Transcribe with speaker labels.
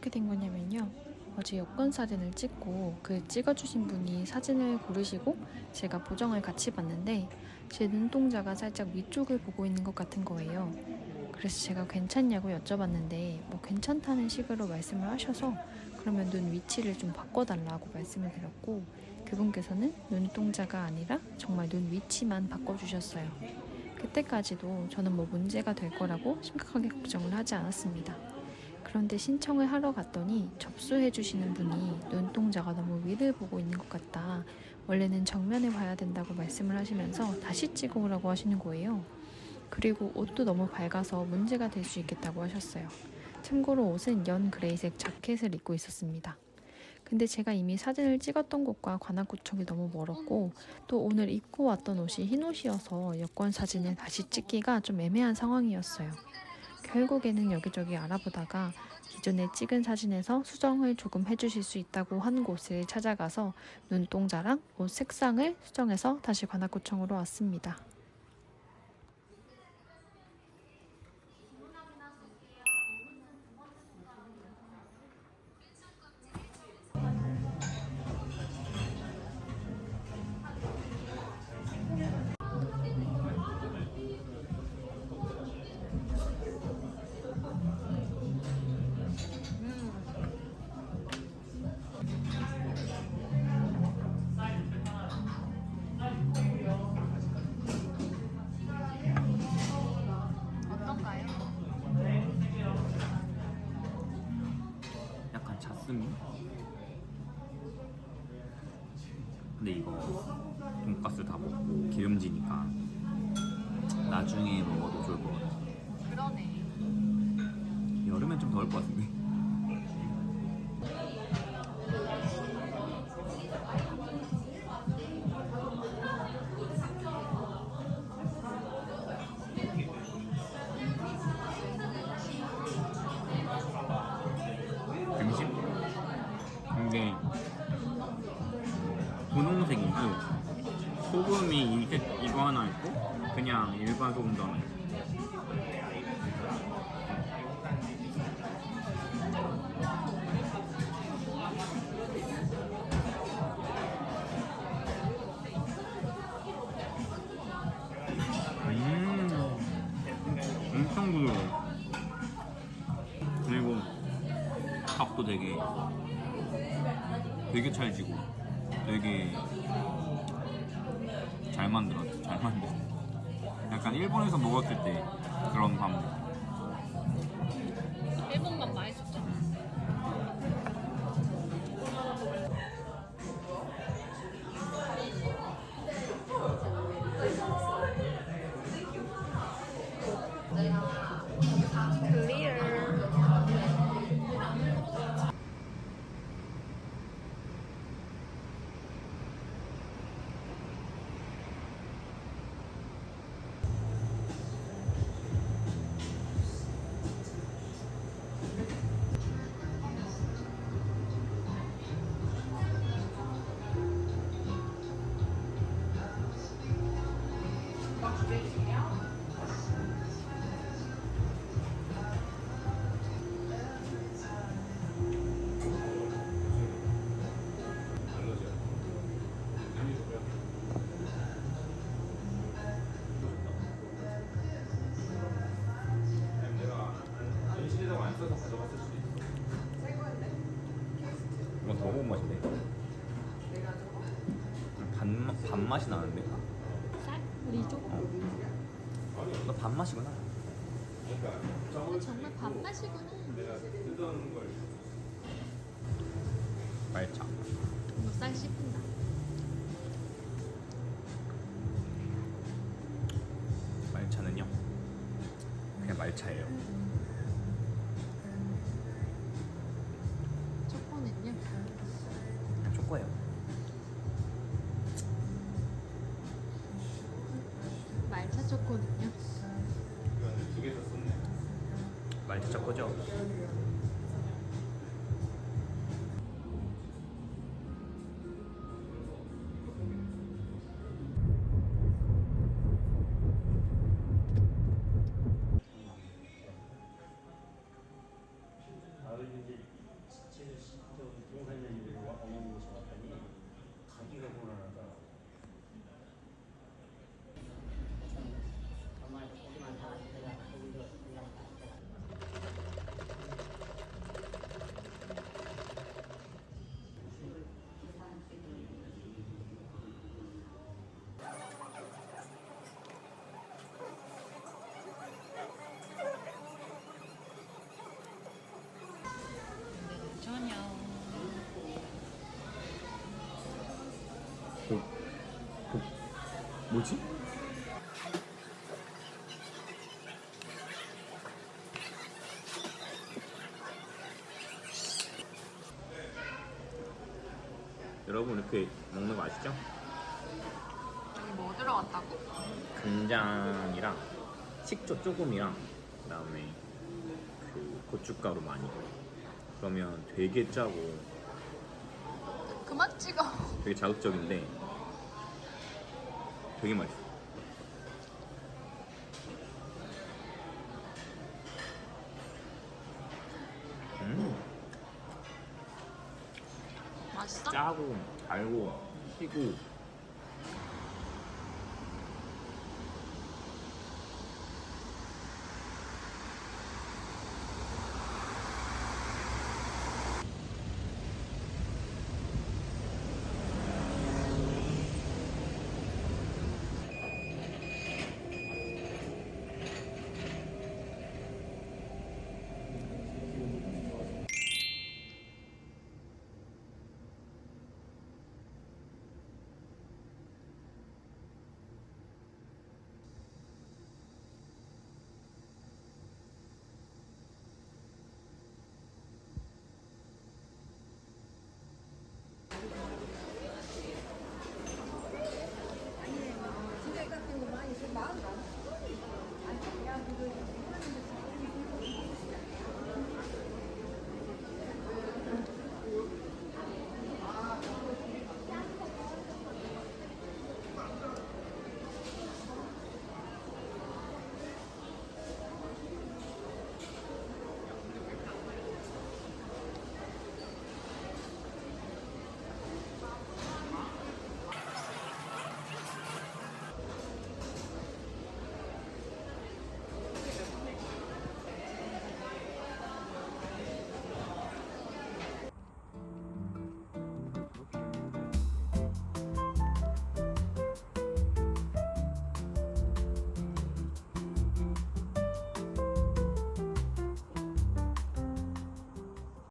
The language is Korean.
Speaker 1: 어떻게 된 거냐면요. 어제 여권 사진을 찍고 그 찍어주신 분이 사진을 고르시고 제가 보정을 같이 봤는데 제 눈동자가 살짝 위쪽을 보고 있는 것 같은 거예요. 그래서 제가 괜찮냐고 여쭤봤는데 뭐 괜찮다는 식으로 말씀을 하셔서 그러면 눈 위치를 좀 바꿔달라고 말씀을 드렸고 그분께서는 눈동자가 아니라 정말 눈 위치만 바꿔주셨어요. 그때까지도 저는 뭐 문제가 될 거라고 심각하게 걱정을 하지 않았습니다. 그런데 신청을 하러 갔더니 접수해 주시는 분이 눈동자가 너무 위를 보고 있는 것 같다. 원래는 정면에 봐야 된다고 말씀을 하시면서 다시 찍어 오라고 하시는 거예요. 그리고 옷도 너무 밝아서 문제가 될 수 있겠다고 하셨어요. 참고로 옷은 연 그레이색 자켓을 입고 있었습니다. 근데 제가 이미 사진을 찍었던 곳과 관악구청이 너무 멀었고 또 오늘 입고 왔던 옷이 흰 옷이어서 여권 사진을 다시 찍기가 좀 애매한 상황이었어요. 결국에는 여기저기 알아보다가 기존에 찍은 사진에서 수정을 조금 해주실 수 있다고 한 곳을 찾아가서 눈동자랑 옷 색상을 수정해서 다시 관악구청으로 왔습니다.
Speaker 2: 자스민? 근데 이거 돈가스 다 먹고 기름지니까 나중에 먹어도 좋을 것 같아
Speaker 1: 그러네.
Speaker 2: 여름엔 좀 더울 것 같은데 소금이 이게 이거 하나 있고 그냥 일반 소금도 하나 있고. 음 엄청 부드러워. 그리고 밥도 되게 되게 찰지고 되게 잘 만들었어 잘 만들었어 약간 일본에서 먹었을 때 그런
Speaker 1: 밥일
Speaker 2: 반, 반맛이 나는데
Speaker 1: 쌀? 리조?
Speaker 2: 어. 너 반맛이구나
Speaker 1: 정말 밥맛이구나.
Speaker 2: 말차
Speaker 1: 뭐쌀 씹힌다.
Speaker 2: 말차는요 그냥 말차예요?
Speaker 1: 말차 초코는요?
Speaker 2: 말차 초코죠 뭐지? 여러분 이렇게 먹는 거 아시죠?
Speaker 3: 여기 뭐 들어갔다고?
Speaker 2: 간장이랑 식초 조금이랑 그다음에 그 고춧가루 많이 그러면 되게 짜고
Speaker 3: 그만 찍어.
Speaker 2: 되게 자극적인데 되게 맛있어. 음,
Speaker 3: 맛있어?
Speaker 2: 짜고 달고 시고